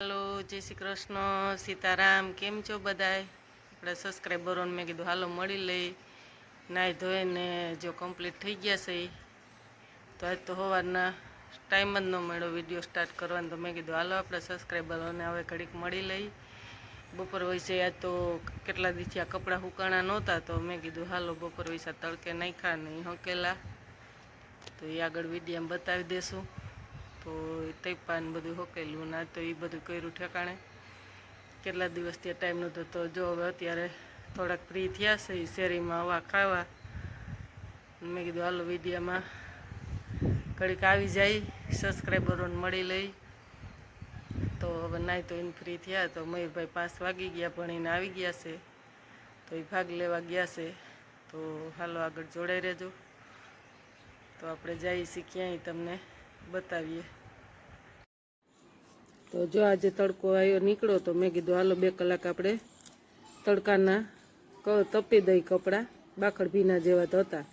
હાલો, જય શ્રી કૃષ્ણ. સીતારામ, કેમ છો બધાય? આપણે સબસ્ક્રાઈબરોને મેં કીધું, હાલો, મળી લઈ. નાહી ધોઈને જો કમ્પ્લીટ થઈ ગયા છે. તો આજ તો સવારના ટાઈમ જ ન મળ્યો વીડિયો સ્ટાર્ટ કરવાનો. તો મેં કીધું, હાલો, આપણે સબસ્ક્રાઈબરોને હવે ઘડીક મળી લઈ. બપોર વૈસે આજ તો કેટલા દિવસથી આ કપડાં હુકાણા નહોતા, તો મેં કીધું, હાલો, બપોર વૈસા તડકે નાખ્યા નહીં હંકેલા. તો એ આગળ વિડીયામાં બતાવી દેશું. તો તૈપાન બધું હોકેલું ના તો એ બધું કર્યું ઠેકાણે. કેટલા દિવસથી ટાઈમ નહોતો તો જો હવે અત્યારે થોડાક ફ્રી થયા છે એ શેરીમાં હવા ખાવા. મેં કીધું, હાલો, વિડીયામાં ઘડીક આવી જાય સબસ્ક્રાઈબરોને મળી લઈ. તો હવે નાય તો એને ફ્રી થયા, તો મયુરભાઈ પાંચ વાગી ગયા ભણીને આવી ગયા છે. તો એ ભાગ લેવા ગયા છે. તો હાલો, આગળ જોડાઈ રહેજો. તો આપણે જઈએ છીએ ક્યાંય, તમને બતાવીએ. તો જો આજે તડકો આવ્યો નીકળ્યો તો મેં કીધું, હાલો, બે કલાક આપણે તડકાના તપી દઈ કપડાં, બાખડ ભીના જેવા હતા.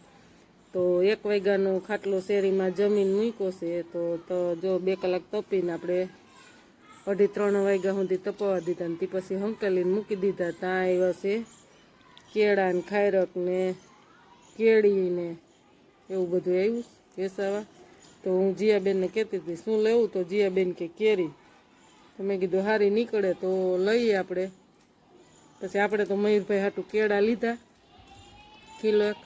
તો એક વાગ્યાનો ખાટલો શેરીમાં જમીન મૂક્યો છે, તો જો બે કલાક તપીને આપણે અઢી ત્રણ વાગ્યા સુધી તપવા દીધા ને તે પછી હંકેલીને મૂકી દીધા. ત્યાં આવ્યા છે કેળા ને ખાયરક ને કેળી એવું બધું આવ્યું વેસાવા. તો હું જીયાબેનને કહેતી હતી, શું લેવું? તો જીયાબેન કે, કેરી. તો મેં કીધું હારી નીકળે તો લઈએ આપણે. પછી આપણે તો મયુરભાઈ હાટું કેળા લીધા, કિલો એક.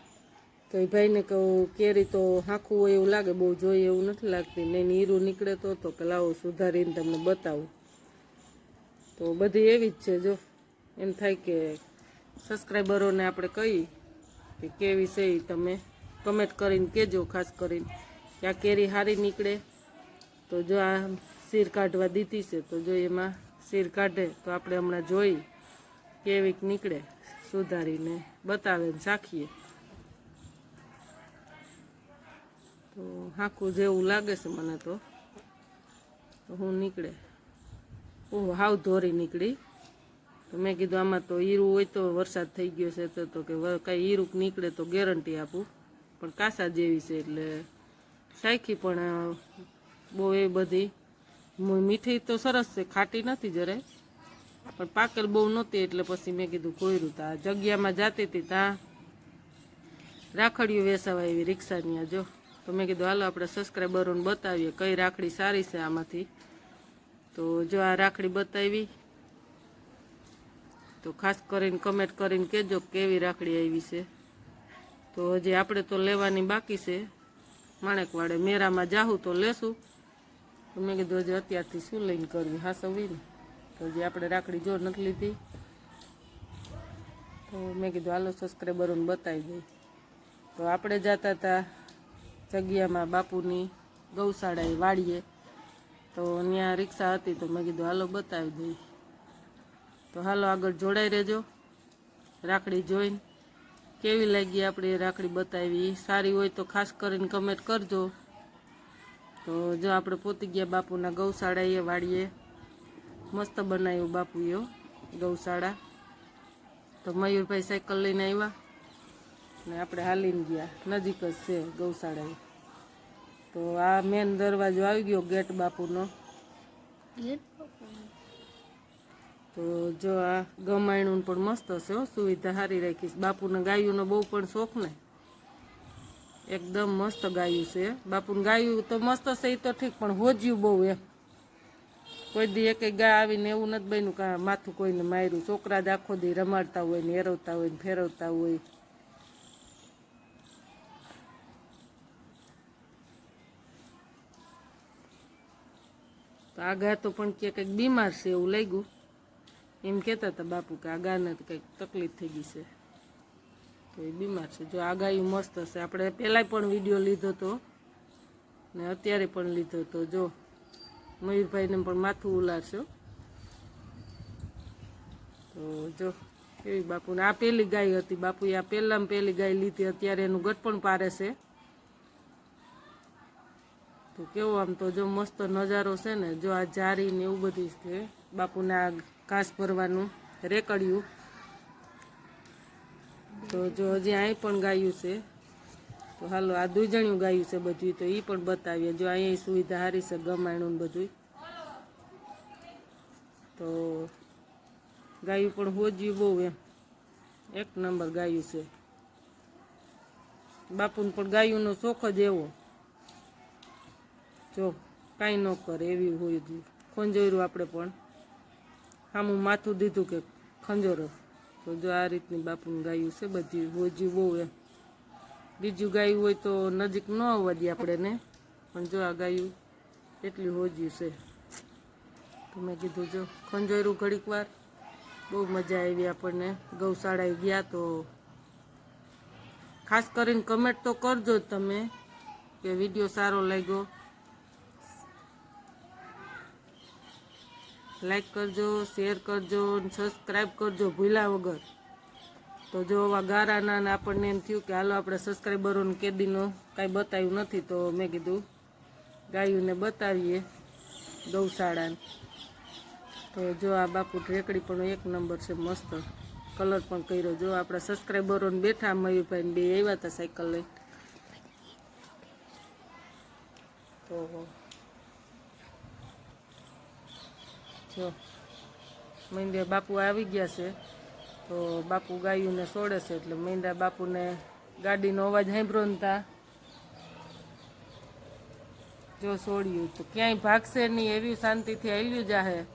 તો એ ભાઈને કહું, કેરી તો હાંખું હોય એવું લાગે, બહુ જોઈએ એવું નથી લાગતી. નહીં હીરું નીકળે તો તો કે લાવો સુધારીને તમને બતાવું. તો બધી એવી જ છે જો. એમ થાય કે સબસ્ક્રાઈબરોને આપણે કહીએ કે કેવી છે એ તમે કમેન્ટ કરીને કહેજો ખાસ કરીને. કે આ કેરી સારી નીકળે, તો જો આ શીર કાઢવા દીધી છે. તો જો એમાં શીર કાઢે તો આપણે હમણાં જોઈ કેવીક નીકળે. સુધારીને બતાવે ને ચાખીએ તો હાંકું જેવું લાગે છે મને તો. હું નીકળે. હું હાવ ધોરી નીકળી. તો મેં કીધું આમાં તો હીરું હોય તો વરસાદ થઈ ગયો છે તો કે કાંઈ હીરું નીકળે તો ગેરંટી આપું. પણ કાસા જેવી છે એટલે સાયખી પણ બહુ એ બધી મીઠી તો સરસ છે, ખાટી નથી જરાય. પણ પાકેલ બહુ નહોતી, એટલે પછી મેં કીધું કોયરું તા. જગ્યામાં જાતી હતી ત્યાં રાખડીઓ વેસાવા એવી રિક્ષાની આ જો. તો મેં કીધું, હાલો, આપણે સબસ્ક્રાઈબરોને બતાવીએ કઈ રાખડી સારી છે આમાંથી. તો જો આ રાખડી બતાવી, તો ખાસ કરીને કમેન્ટ કરીને કહેજો કેવી રાખડી આવી છે. તો હજી આપણે તો લેવાની બાકી છે. માણેકવાડે મેરામાં જાહું તો લેશું. મેં કીધું હજી અત્યારથી શું લઈને કરવી? હાસવી ને તો હજી આપણે રાખડી જો નથી લીધી. તો મેં કીધું, હાલો સબસ્ક્રાઈબરોને બતાવી દઈ તો આપણે જતા હતા જગ્યામાં બાપુની ગૌશાળાએ વાડીએ. તો ત્યાં રિક્ષા હતી તો મેં કીધું, હાલો, બતાવી દઈ તો હાલો, આગળ જોડાઈ રહેજો. રાખડી જોઈને કેવી લાગી આપણે રાખડી બતાવી? સારી હોય તો ખાસ કરીને કમેન્ટ કરજો. તો જો આપણે પોતી ગયા બાપુના ગૌશાળાએ વાડીએ મસ્ત બનાવ્યું બાપુએ ગૌશાળા. તો મયુરભાઈ સાયકલ લઈને આવ્યા. ને આપણે હાલીને ગયા. નજીક જ છે ગૌશાળાએ. તો આ મેન દરવાજો આવી ગયો ગેટ બાપુનો. તો જો આ ગમાયણું પણ મસ્ત છે હો સુવિધા સારી રાખીશ. બાપુને ગાયુંનો બહુ પણ શોખ ને. એકદમ મસ્ત ગાયું છે. બાપુને ગાયું તો મસ્ત છે એ તો ઠીક, પણ હોજ્યું બહુ એમ કોઈ દી એક ગાય આવીને એવું નથી બન્યું કે માથું કોઈને માર્યું. છોકરા જ આખો દી રમાડતા હોય ને એરવતા હોય ને ફેરવતા હોય. તો આ ગા તો પણ કે કંઈક બીમાર છે એવું લાગ્યું. એમ કહેતા હતા બાપુ કે આ ગાને કંઈક તકલીફ થઈ ગઈ છે. તો એ બીમાર છે. જો આ ગાયું મસ્ત હશે આપણે પહેલાં પણ વીડિયો લીધો હતો ને અત્યારે પણ લીધો હતો જો મયુરભાઈને પણ માથું ઉલારશો. તો જો એવી બાપુને આ પહેલી ગાય હતી બાપુએ આ પહેલામાં પહેલી ગાય લીધી. અત્યારે એનું ગટ પણ પારે છે. તો કેવો આમ તો જો મસ્ત નજારો છે ને, જો આ જારી ને એવું બધું છે. બાપુને આ ઘાસ ભરવાનું રેકડ્યું. તો જો હજી અહીં પણ ગાયું છે. તો હાલો, આ દુજણિયું ગાયું છે બધું તો એ પણ બતાવીએ. જો અહીંયા સુવિધા સારી છે ગમાયણું ને બધું તો ગાયું પણ હોજ્યું બહુ એમ. એક નંબર ગાયું છે. બાપુને પણ ગાયુંનો શોખ જ એવો. જો, કાંઈ ન કરે એવી હોય ખંજોર્યું આપણે પણ. સામું માથું દીધું કે ખંજોરો તો જો આ રીતની બાપુનું ગાયું છે, બધી હોજી બહુ એમ બીજું ગાયું હોય તો નજીક ન આવવા દે આપણે ને. પણ જો આ ગાયું એટલી હોજ્યું છે. તો મેં કીધું જો ખંજોયરું ઘડીક વાર. બહુ મજા આવી આપણને. ગૌશાળાએ ગયા તો ખાસ કરીને કમેન્ટ તો કરજો તમે, કે વીડિયો સારો લાગ્યો. લાઈક કરજો શેર કરજો સબસ્ક્રાઈબ કરજો ભૂલ્યા વગર. તો જો આવા ગારાના આપણને એમ થયું કે હાલો આપણે સબસ્ક્રાઈબરોને કેદીનો કાંઈ બતાવ્યું નથી તો મેં કીધું, ગાયુંને બતાવીએ ગૌશાળાને. તો જો આ બાપુ ઢેકડી પણ એક નંબર છે, મસ્ત કલર પણ કર્યો. જો આપણા સબસ્ક્રાઈબરોને બેઠા મયુરભાઈ ને બે આવ્યા હતા સાયકલ લઈને. તો જો મહિન્દ્ર બાપુ આવી ગયા છે, તો બાપુ ગાયુંને છોડે છે, એટલે મહિન્દ્રા બાપુને ગાડીનો અવાજ સાંભળ્યો ને તા. જો છોડ્યું તો ક્યાંય ભાગશે નહીં, એવી શાંતિથી હેલ્યું જાહે.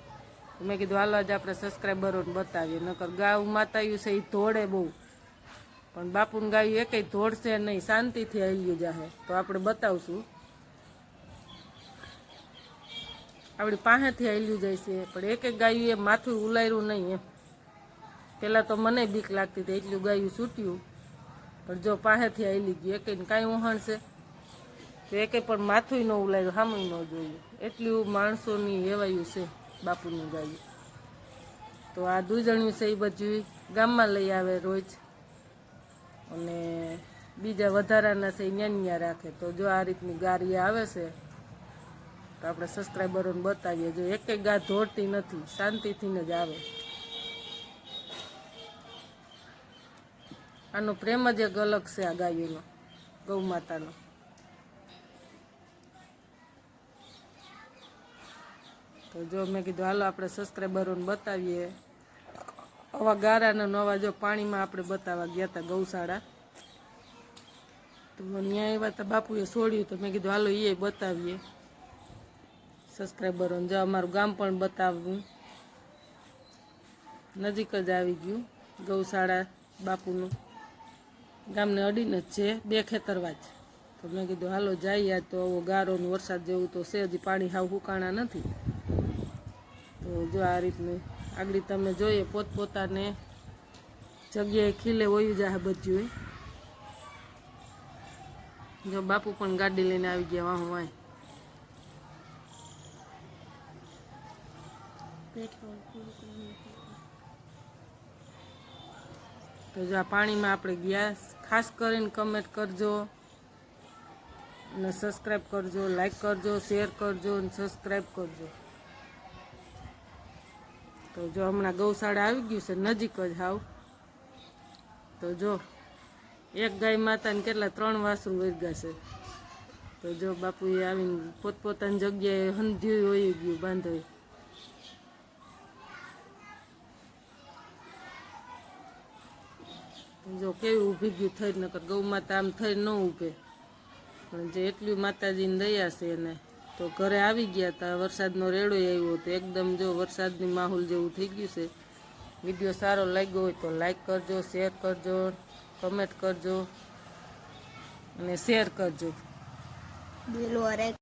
મેં કીધું, હાલો જ આપણે સબસ્ક્રાઈબરોને બતાવીએ. નકર ગાઉ માતાયું છે એ ધોડે બહુ. પણ બાપુને ગાયું એકેય ધોડશે નહીં, શાંતિથી હેલ્યું જાહે. તો આપણે બતાવશું. આપણી પાસેથી આવેલું જાય છે, પણ એક એક ગાયું એ માથું ઉલાર્યું નહીં એમ. પહેલાં તો મને બીક લાગતી હતી, એટલું ગાયું છૂટ્યું પણ જો પાસેથી આવેલી ગયું એક કાંઈ ઉહાણશે તો એકે પણ માથું ન ઉલાર્યું સામું ન જોયું. એટલું માણસોની હેવાયું છે, બાપુનું ગાયું. તો આ દૂધણ્યું છે એ બધું ગામમાં લઈ આવે રોજ. અને બીજા વધારાના છે ન્યાન્યા રાખે. તો જો આ રીતની ગારી આવે છે તો આપણે સબસ્ક્રાઈબરોને બતાવીએ જો એક એક ગા ધોડતી નથી, શાંતિથી જ આવે. આનો પ્રેમ જ એક અલગ છે આ ગાયોનો, ગૌ માતાનો. તો જો મેં કીધું, હાલો આપણે સબસ્ક્રાઈબરોને બતાવીએ. આવા ગારાના નવા જો પાણીમાં આપણે બતાવવા ગયા હતા ગૌશાળા. તો ત્યાં આવ્યા હતા બાપુએ છોડ્યું તો મેં કીધું, હાલો એ બતાવીએ. સબસ્ક્રાઈબરોને જો અમારું ગામ પણ બતાવવું નજીક જ આવી ગયું, ગૌશાળા બાપુનું. ગામને અડીને જ છે, બે ખેતરવા જ તો મેં કીધું, હાલો, જઈએ તો આવો ગારોનું વરસાદ જેવું તો છે, હજી પાણી હાવ હુકાણા નથી. તો જો આ રીતનું આગળ તમે જોઈએ, પોતપોતાને જગ્યાએ ખીલે વયું જાય બધું જો બાપુ પણ ગાડી લઈને આવી ગયા, વાહ વાય તો જો આ પાણીમાં આપણે ગયા ખાસ કરીને કમેન્ટ કરજો અને સબસ્ક્રાઈબ કરજો લાઈક કરજો શેર કરજો અને સબસ્ક્રાઈબ કરજો. તો જો હમણાં ગૌશાળા આવી ગયું છે, નજીક જ હાવ. તો જો, એક ગાય માતાને કેટલા, ત્રણ વાસરું વર્ગા છે. તો જો બાપુએ આવીને પોતપોતાની જગ્યાએ હંધ્યું હોય ગયું, બાંધોય. જો કેવી ઊભી ગયું થઈ નકર ગૌ માતા આમ થઈ ન ઊભે. પણ જે એટલી માતાજીની દયા છે એને, તો ઘરે આવી ગયા હતા વરસાદનો રેડો આવ્યો તો એકદમ જો વરસાદની માહોલ જેવું થઈ ગયું છે. વીડિયો સારો લાગ્યો હોય તો લાઈક કરજો, શેર કરજો, કમેન્ટ કરજો અને શેર કરજો.